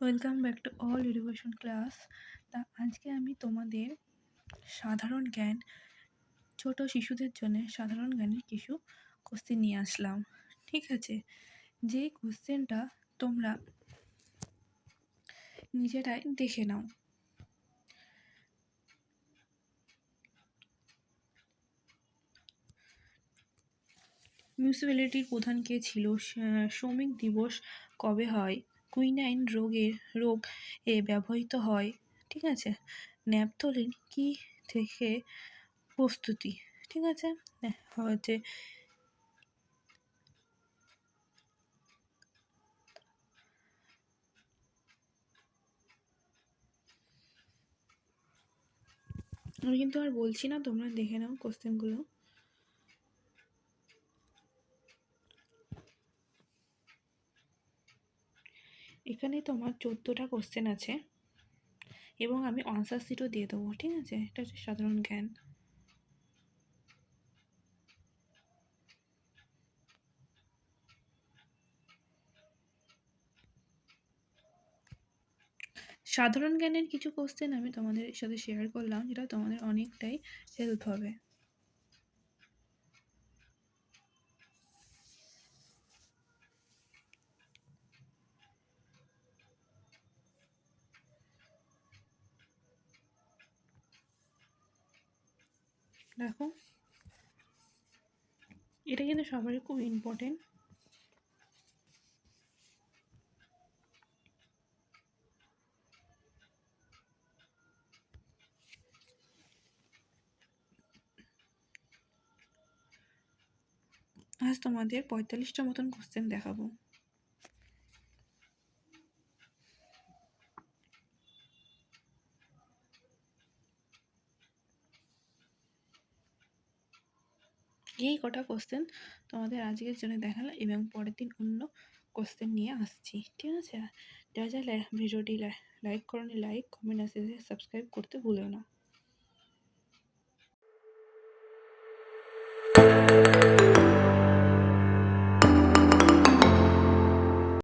Welcome back to all education class তা আজকে আমি তোমাদের সাধারণ জ্ঞান, ছোট শিশুদের জন্য সাধারণ জ্ঞানের কিছু কোশ্চেন নিয়ে আসলাম। ঠিক আছে? যে কোশ্চেনটা তোমরা নিজেরাই দেখে নাও। মিউনিসিপ্যালিটির প্রধান কে ছিল? শ্রমিক দিবস কবে হয়? কুইনাইন রোগের রোগ এ ব্যবহৃত হয়। ঠিক আছে? ন্যাপথলিন কি থেকে প্রস্তুতি? ঠিক আছে? হ্যাঁ, হচ্ছে আমি কিন্তু আর বলছি না তোমরা দেখে নাও কোশ্চেনগুলো। এখানে তোমার চোদ্দোটা কোশ্চেন আছে। এবং আমি আনসার সিটও দিয়ে দেবো, ঠিক আছে? এটা হচ্ছে সাধারণ জ্ঞান। সাধারণ জ্ঞানের কিছু কোশ্চেন আমি তোমাদের সাথে শেয়ার করলাম, যেটা তোমাদের অনেকটাই হেল্প হবে। দেখো। এটা কিন্তু সবারই খুব ইম্পর্টেন্ট আজ তোমাদের পঁয়তাল্লিশটা মতন কোশ্চেন দেখাবো। এই কটা কোশ্চেন তোমাদের আজকের জন্য দেখালাম এবং পরের দিন অন্য কোশ্চেন নিয়ে আসছি, ঠিক আছে? যা যা ভিডিওটি লাইক করো লাইক কমেন্ট আসে সাবস্ক্রাইব করতে ভুলো না।